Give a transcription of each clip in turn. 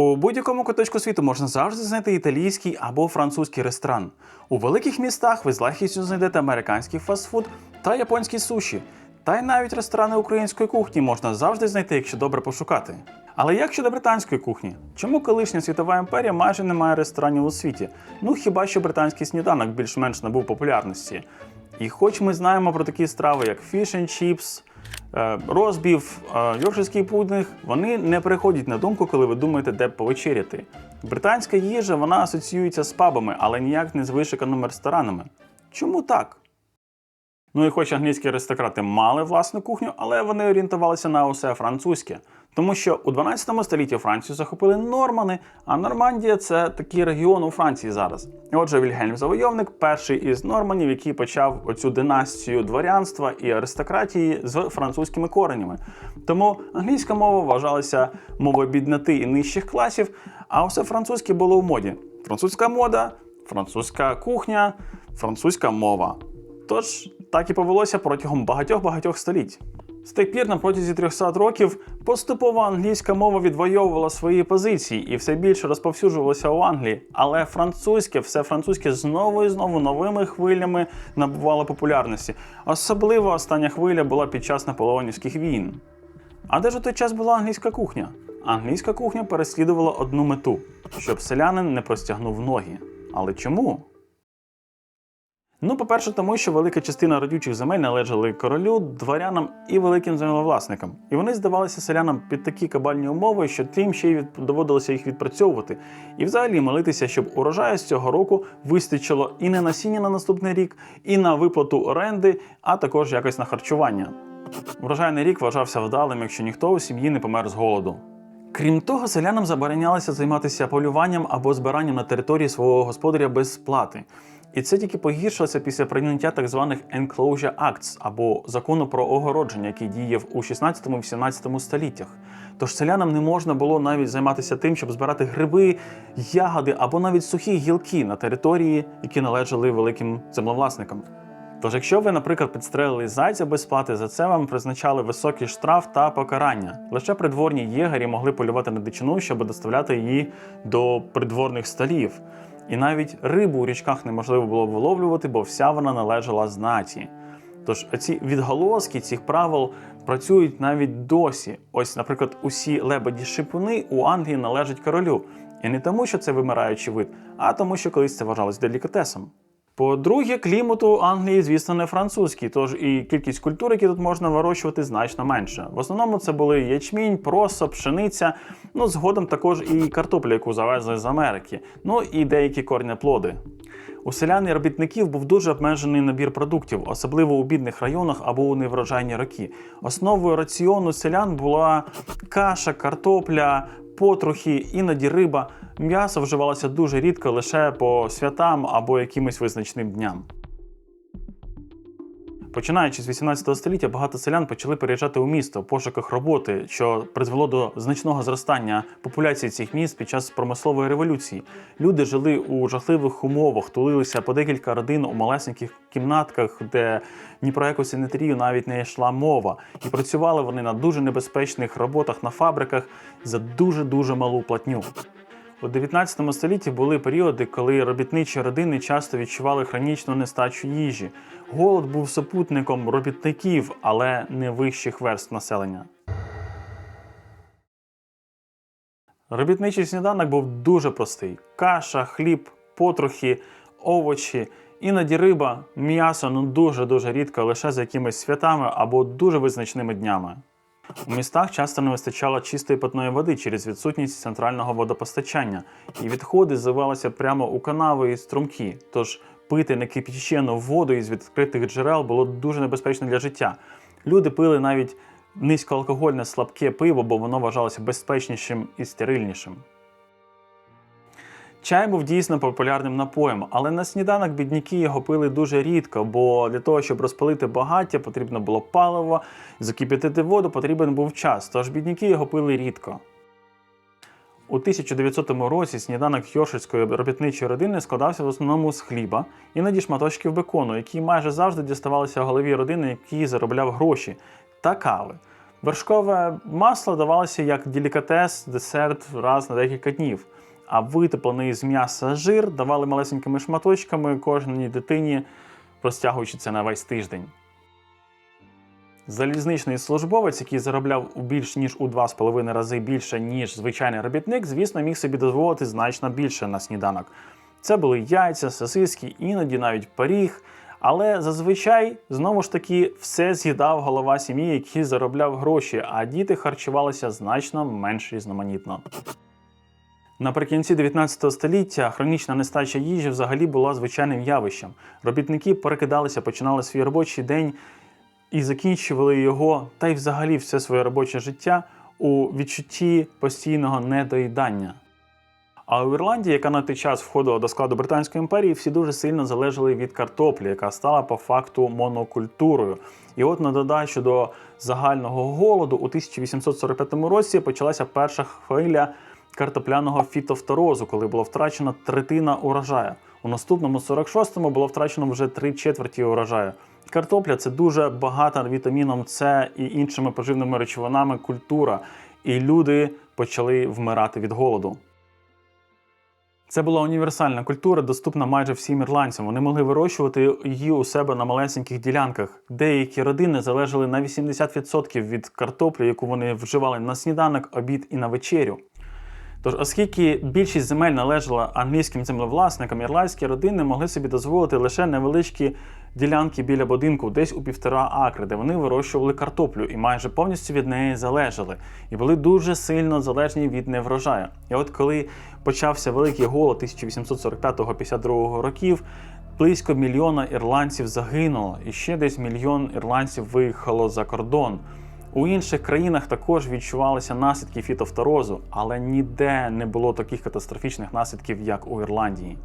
У будь-якому куточку світу можна завжди знайти італійський або французький ресторан. У великих містах ви з легкістю знайдете американський фастфуд та японські суші. Та й навіть ресторани української кухні можна завжди знайти, якщо добре пошукати. Але як щодо британської кухні? Чому колишня світова імперія майже не має ресторанів у світі? Ну хіба що британський сніданок більш-менш набув популярності. І хоч ми знаємо про такі страви, як fish and chips, е, розбів, е, йоркширський пудинг, вони не приходять на думку, коли ви думаєте, де повечеряти. Британська їжа вона асоціюється з пабами, але ніяк не з вишиканими ресторанами. Чому так? Ну і хоч англійські аристократи мали власну кухню, але вони орієнтувалися на усе французьке. Тому що у 12 столітті Францію захопили нормани, а Нормандія це такий регіон у Франції зараз. Отже, Вільгельм Завойовник перший із норманів, який почав оцю династію дворянства і аристократії з французькими коренями. Тому англійська мова вважалася мовою бідноти і нижчих класів, а усе французьке було в моді. Французька мода, французька кухня, французька мова. Тож так і повелося протягом багатьох-багатьох століть. З тих пір на протязі 300 років поступово англійська мова відвоювала свої позиції і все більше розповсюджувалася у Англії, але французьке, все французьке знову і знову новими хвилями набувало популярності. Особливо остання хвиля була під час наполеонівських війн. А де ж у той час була англійська кухня? Англійська кухня переслідувала одну мету, щоб селянин не простягнув ноги. Але чому? Ну, по-перше, тому що велика частина родючих земель належали королю, дворянам і великим землевласникам. І вони здавалися селянам під такі кабальні умови, що тим ще й доводилося їх відпрацьовувати. І взагалі молитися, щоб урожаю з цього року вистачило і на насіння на наступний рік, і на виплату оренди, а також якось на харчування. Врожайний рік вважався вдалим, якщо ніхто у сім'ї не помер з голоду. Крім того, селянам заборонялося займатися полюванням або збиранням на території свого господаря без сплати. І це тільки погіршилося після прийняття так званих Enclosure Acts або закону про огородження, який діяв у 16 і 17 століттях. Тож селянам не можна було навіть займатися тим, щоб збирати гриби, ягоди або навіть сухі гілки на території, які належали великим землевласникам. Тож, якщо ви, наприклад, підстрелили зайця без плати, за це вам призначали високий штраф та покарання. Лише придворні єгері могли полювати на дичину, щоб доставляти її до придворних столів. І навіть рибу у річках неможливо було виловлювати, бо вся вона належала знаті. Тож ці відголоски цих правил працюють навіть досі. Ось, наприклад, усі лебеді шипуни у Англії належать королю. І не тому, що це вимираючий вид, а тому, що колись це вважалось делікатесом. По-друге, клімат у Англії, звісно, не французький, тож і кількість культур, які тут можна вирощувати, значно менша. В основному це були ячмінь, просо, пшениця, ну згодом також і картопля, яку завезли з Америки, ну і деякі корнеплоди. У селян і робітників був дуже обмежений набір продуктів, особливо у бідних районах або у неврожайні роки. Основою раціону селян була каша, картопля, потрохи, іноді риба. М'ясо вживалося дуже рідко лише по святам або якимось визначним дням. Починаючи з 18 століття, багато селян почали переїжджати у місто в пошуках роботи, що призвело до значного зростання популяції цих міст під час промислової революції. Люди жили у жахливих умовах, тулилися по декілька родин у малесеньких кімнатках, де ні про яку санітарію навіть не йшла мова. І працювали вони на дуже небезпечних роботах на фабриках за дуже дуже малу платню. У 19 столітті були періоди, коли робітничі родини часто відчували хронічну нестачу їжі. Голод був супутником робітників, але не вищих верств населення. Робітничий сніданок був дуже простий: каша, хліб, потрохи, овочі, іноді риба, м'ясо ну дуже дуже рідко, лише за якимись святами або дуже визначними днями. У містах часто не вистачало чистої питної води через відсутність центрального водопостачання, і відходи зливалися прямо у канави і струмки. Тож пити некипячену воду із відкритих джерел було дуже небезпечно для життя. Люди пили навіть низькоалкогольне слабке пиво, бо воно вважалося безпечнішим і стерильнішим. Чай був дійсно популярним напоєм, але на сніданок бідняки його пили дуже рідко, бо для того, щоб розпалити багаття, потрібно було паливо, закип'ятити воду потрібен був час, тож бідняки його пили рідко. У 1900 році сніданок йоршицької робітничої родини складався в основному з хліба, іноді шматочків бекону, які майже завжди діставалися голові родини, який заробляв гроші, та кави. Вершкове масло давалося як делікатес, десерт раз на декілька днів. А витоплений з м'яса жир давали малесенькими шматочками кожній дитині, розтягуючи це на весь тиждень. Залізничний службовець, який заробляв у більш ніж у 2,5 рази більше, ніж звичайний робітник, звісно, міг собі дозволити значно більше на сніданок. Це були яйця, сосиски, іноді навіть пиріг. Але зазвичай знову ж таки все з'їдав голова сім'ї, який заробляв гроші, а діти харчувалися значно менш різноманітно. Наприкінці 19 століття хронічна нестача їжі взагалі була звичайним явищем. Робітники перекидалися, починали свій робочий день і закінчували його, та й взагалі все своє робоче життя у відчутті постійного недоїдання. А у Ірландії, яка на той час входила до складу Британської імперії, всі дуже сильно залежали від картоплі, яка стала по факту монокультурою. І от на додачу до загального голоду у 1845 році почалася перша хвиля картопляного фітофторозу, коли було втрачено третина урожаю. У наступному 46-му було втрачено вже три четверті урожаю. Картопля це дуже багата вітаміном С і іншими поживними речовинами культура, і люди почали вмирати від голоду. Це була універсальна культура, доступна майже всім ірландцям. Вони могли вирощувати її у себе на малесеньких ділянках. Деякі родини залежали на 80% від картоплі, яку вони вживали на сніданок, обід і на вечерю. Тож, оскільки більшість земель належала англійським землевласникам, ірландські родини могли собі дозволити лише невеличкі ділянки біля будинку, десь у півтора акри, де вони вирощували картоплю і майже повністю від неї залежали, і були дуже сильно залежні від неврожаю. І от коли почався великий голод 1845-52 років. Близько мільйона ірландців загинуло, і ще десь мільйон ірландців виїхало за кордон. У інших країнах також відчувалися наслідки фітофторозу, але ніде не було таких катастрофічних наслідків, як у Ірландії.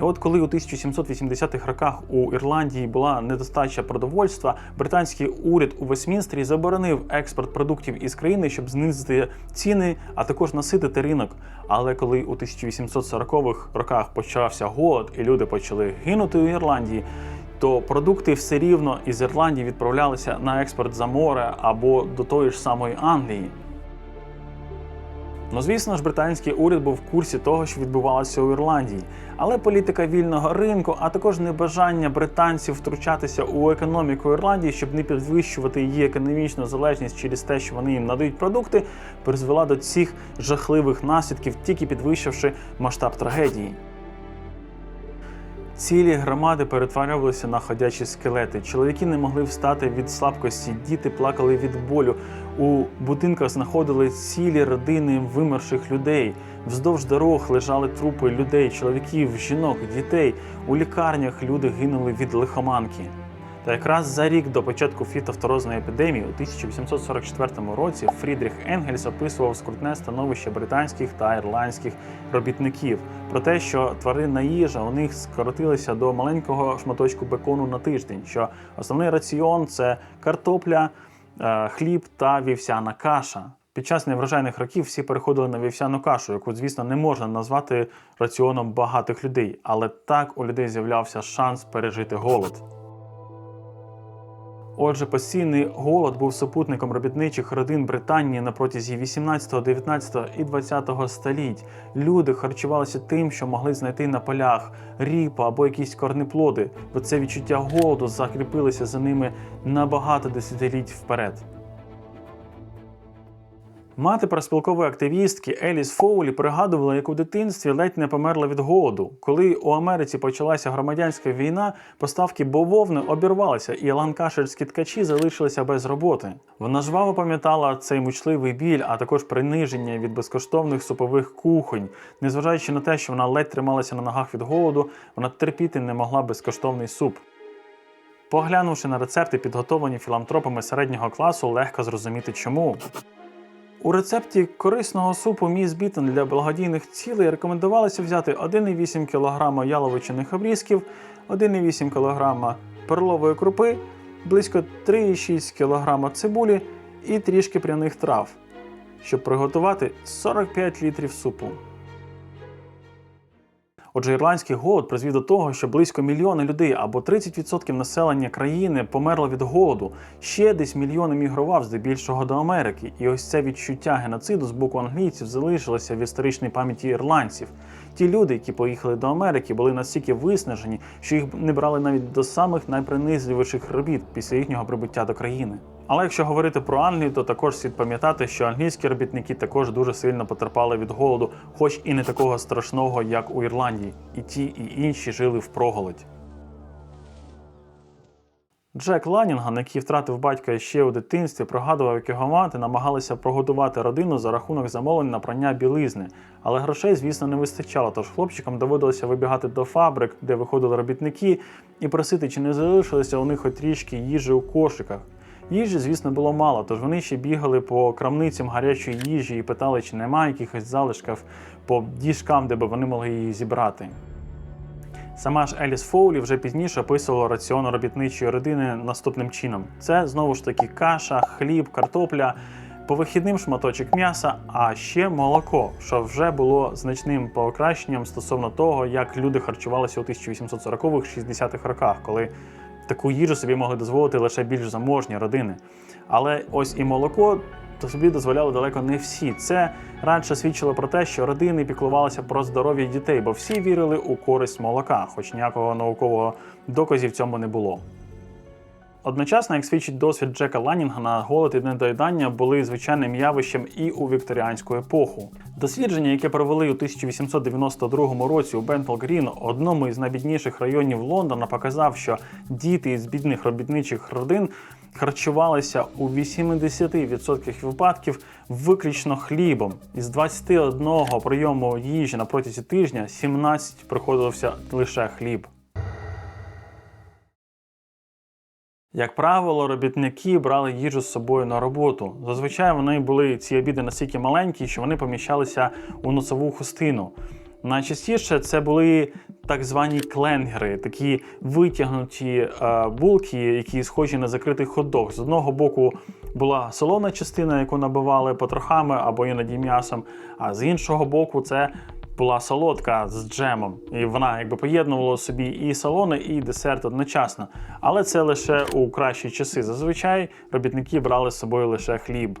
І от коли у 1780-х роках у Ірландії була недостача продовольства, британський уряд у Вестмінстері заборонив експорт продуктів із країни, щоб знизити ціни, а також наситити ринок. Але коли у 1840-х роках почався голод і люди почали гинути у Ірландії, то продукти все рівно із Ірландії відправлялися на експорт за море або до тої ж самої Англії. Ну, звісно ж, британський уряд був в курсі того, що відбувалося у Ірландії, але політика вільного ринку, а також небажання британців втручатися у економіку Ірландії, щоб не підвищувати її економічну залежність через те, що вони їм надають продукти, призвела до цих жахливих наслідків, тільки підвищивши масштаб трагедії. Цілі громади перетворювалися на ходячі скелети. Чоловіки не могли встати від слабкості, діти плакали від болю. У будинках знаходили цілі родини вимерших людей. Вздовж дорог лежали трупи людей, чоловіків, жінок, дітей. У лікарнях люди гинули від лихоманки. Та якраз за рік до початку фітофторозної епідемії, у 1844 році, Фрідріх Енгельс описував скрутне становище британських та ірландських робітників про те, що тваринна їжа у них скоротилася до маленького шматочку бекону на тиждень. Що основний раціон це картопля, е, хліб та вівсяна каша. Під час неврожайних років всі переходили на вівсяну кашу, яку, звісно, не можна назвати раціоном багатих людей, але так у людей з'являвся шанс пережити голод. Отже, постійний голод був супутником робітничих родин Британії на протязі 18, 19 і 20 століть. Люди харчувалися тим, що могли знайти на полях ріпа або якісь корнеплоди, бо це відчуття голоду закріпилося за ними на багато десятиліть вперед. Мати проспілкової активістки Еліс Фоулі пригадувала, як у дитинстві ледь не померла від голоду. Коли у Америці почалася громадянська війна, поставки бововни обірвалися, і ланкаширські ткачі залишилися без роботи. Вона жваво пам'ятала цей мучливий біль, а також приниження від безкоштовних супових кухонь. Незважаючи на те, що вона ледь трималася на ногах від голоду, вона терпіти не могла безкоштовний суп. Поглянувши на рецепти, підготовлені філантропами середнього класу, легко зрозуміти чому. У рецепті корисного супу Міс бітен для благодійних цілей рекомендувалося взяти 1,8 кг яловичиних обрізків, 1,8 кг перлової крупи, близько 3,6 кг цибулі і трішки пряних трав, щоб приготувати 45 літрів супу. Отже, ірландський голод призвів до того, що близько мільйона людей або 30% населення країни померло від голоду. Ще десь мільйон емігрував здебільшого до Америки. І ось це відчуття геноциду з боку англійців залишилося в історичній пам'яті ірландців. Ті люди, які поїхали до Америки, були настільки виснажені, що їх не брали навіть до самих найпринизливіших робіт після їхнього прибуття до країни. Але якщо говорити про Англію, то також слід пам'ятати, що англійські робітники також дуже сильно потерпали від голоду, хоч і не такого страшного, як у Ірландії. І ті, і інші жили в проголоді. Джек Ланінган, який втратив батька ще у дитинстві, пригадував, як його мати намагалися прогодувати родину за рахунок замовлень на прання білизни. Але грошей, звісно, не вистачало, тож хлопчикам доводилося вибігати до фабрик, де виходили робітники, і просити, чи не залишилося у них хоч трішки їжі у кошиках. Їжі, звісно, було мало, тож вони ще бігали по крамницям гарячої їжі і питали, чи немає якихось залишків по діжкам, де би вони могли її зібрати. Сама ж Еліс Фоулі вже пізніше описувала раціон робітничої родини наступним чином: це знову ж таки каша, хліб, картопля, по вихідним шматочок м'яса, а ще молоко, що вже було значним покращенням стосовно того, як люди харчувалися у 1840-60-х роках, коли таку їжу собі могли дозволити лише більш заможні родини. Але ось і молоко то собі дозволяли далеко не всі. Це радше свідчило про те, що родини піклувалися про здоров'я дітей, бо всі вірили у користь молока, хоч ніякого наукового доказів цьому не було. Одночасно, як свідчить досвід Джека Ланінгана, голод і недоїдання були звичайним явищем і у вікторіанську епоху. Дослідження, яке провели у 1892 році у Бентл Грін, одному із найбідніших районів Лондона, показав, що діти із бідних робітничих родин харчувалися у 80% випадків виключно хлібом. Із 21 прийому їжі на протязі тижня 17 приходилося лише хліб. Як правило, робітники брали їжу з собою на роботу. Зазвичай вони були ці обіди настільки маленькі, що вони поміщалися у носову хустину. Найчастіше це були так звані кленгери, такі витягнуті е, булки, які схожі на закритий хот-дог. З одного боку була солона частина, яку набивали потрохами або іноді м'ясом, а з іншого боку, це була солодка з джемом, і вона якби поєднувала собі і салони, і десерт одночасно. Але це лише у кращі часи. Зазвичай робітники брали з собою лише хліб.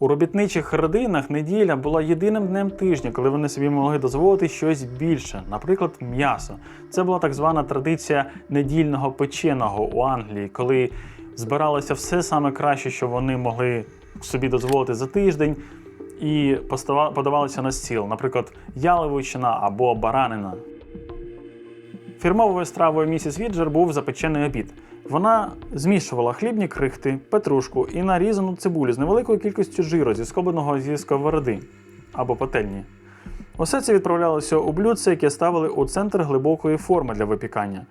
У робітничих родинах неділя була єдиним днем тижня, коли вони собі могли дозволити щось більше, наприклад, м'ясо. Це була так звана традиція недільного печеного у Англії, коли збиралося все саме краще, що вони могли собі дозволити за тиждень, і подавалося на стіл, наприклад, яловичина або баранина. Фірмовою стравою місіс Віджер був запечений обід. Вона змішувала хлібні крихти, петрушку і нарізану цибулю з невеликою кількістю жиру зі скобленого зі сковороди або пательні. Усе це відправлялося у блюдце, яке ставили у центр глибокої форми для випікання.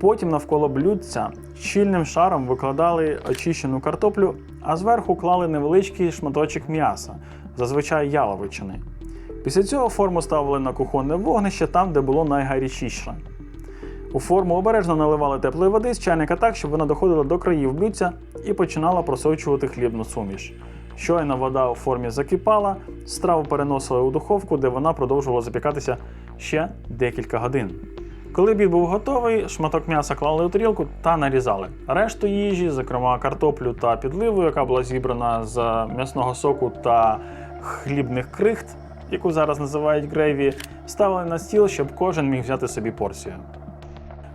Потім навколо блюдця щільним шаром викладали очищену картоплю, а зверху клали невеличкий шматочок м'яса, зазвичай яловичини. Після цього форму ставили на кухонне вогнище там, де було найгарячіше. У форму обережно наливали теплої води з чайника так, щоб вона доходила до країв блюдця і починала просочувати хлібну суміш. Щойно вода у формі закипала, страву переносили у духовку, де вона продовжувала запікатися ще декілька годин. Коли обід був готовий, шматок м'яса клали у тарілку та нарізали. Решту їжі, зокрема картоплю та підливу, яка була зібрана з м'ясного соку та хлібних крихт, яку зараз називають грейві, ставили на стіл, щоб кожен міг взяти собі порцію.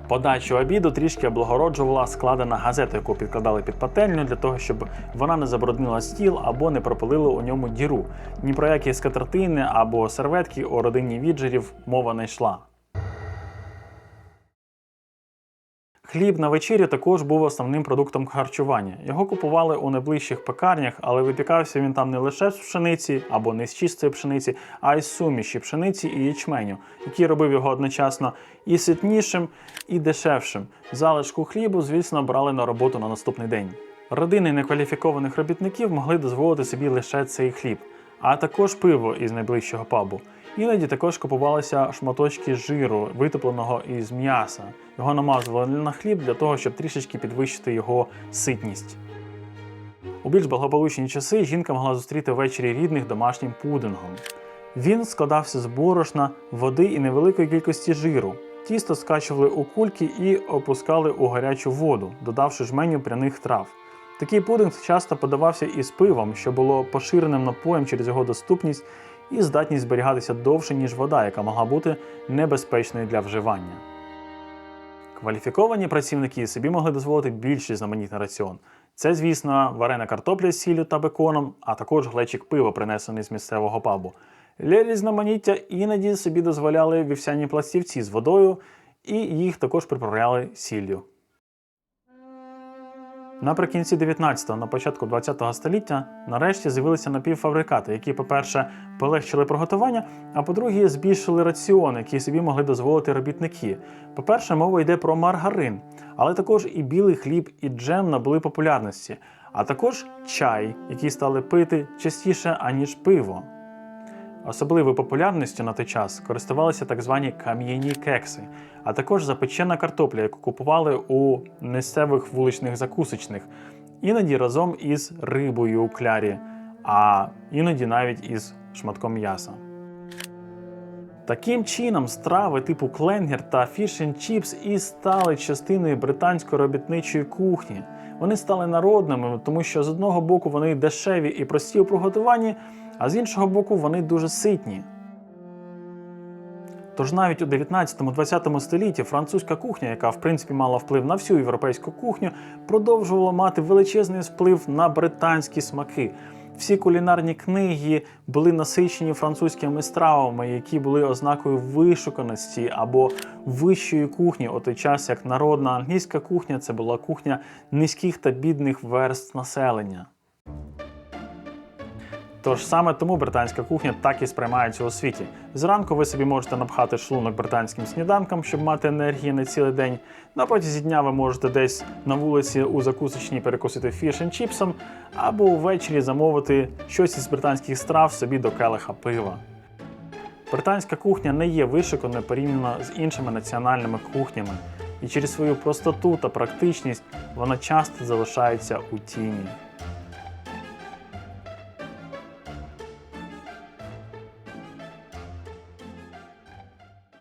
Подачу обіду трішки облагороджувала складена газета, яку підкладали під пательню для того, щоб вона не забруднила стіл або не пропилила у ньому діру. Ні про які скатертини або серветки у родині віджерів мова не йшла. Хліб на вечерю також був основним продуктом харчування. Його купували у найближчих пекарнях, але випікався він там не лише з пшениці або не з чистої пшениці, а й з суміші пшениці і ячменю, який робив його одночасно і ситнішим, і дешевшим. Залишку хлібу, звісно, брали на роботу на наступний день. Родини некваліфікованих робітників могли дозволити собі лише цей хліб, а також пиво із найближчого пабу. Іноді також купувалися шматочки жиру, витопленого із м'яса. Його намазували на хліб для того, щоб трішечки підвищити його ситність. У більш благополучні часи жінка могла зустріти ввечері рідних домашнім пудингом. Він складався з борошна, води і невеликої кількості жиру. Тісто скачували у кульки і опускали у гарячу воду, додавши жменю пряних трав. Такий пудинг часто подавався із пивом, що було поширеним напоєм через його доступність і здатність зберігатися довше, ніж вода, яка могла бути небезпечною для вживання. Кваліфіковані працівники собі могли дозволити більш різноманітний раціон. Це, звісно, варена картопля з сіллю та беконом, а також глечик пива, принесений з місцевого пабу. Для різноманіття іноді собі дозволяли вівсяні пластівці з водою, і їх також приправляли сіллю. Наприкінці 19-го, на початку 20-го століття нарешті з'явилися напівфабрикати, які, по-перше, полегшили приготування, а по-друге, збільшили раціон, який собі могли дозволити робітники. По-перше, мова йде про маргарин, але також і білий хліб, і джем набули популярності, а також чай, який стали пити частіше, аніж пиво. Особливою популярністю на той час користувалися так звані кам'яні кекси, а також запечена картопля, яку купували у місцевих вуличних закусочних, іноді разом із рибою у клярі, а іноді навіть із шматком м'яса. Таким чином, страви типу кленгер та фіш and чіпс і стали частиною британської робітничої кухні. Вони стали народними, тому що з одного боку вони дешеві і прості у приготуванні, а з іншого боку, вони дуже ситні. Тож навіть у 19-20 столітті французька кухня, яка в принципі мала вплив на всю європейську кухню, продовжувала мати величезний вплив на британські смаки. Всі кулінарні книги були насичені французькими стравами, які були ознакою вишуканості або вищої кухні, у той час як народна англійська кухня це була кухня низьких та бідних верст населення. Тож саме тому британська кухня так і сприймається у світі. Зранку ви собі можете напхати шлунок британським сніданком, щоб мати енергії на цілий день. На протязі дня ви можете десь на вулиці у закусочній перекусити фіш and чіпсом, або ввечері замовити щось із британських страв собі до келиха пива. Британська кухня не є вишиканою порівняно з іншими національними кухнями, і через свою простоту та практичність вона часто залишається у тіні.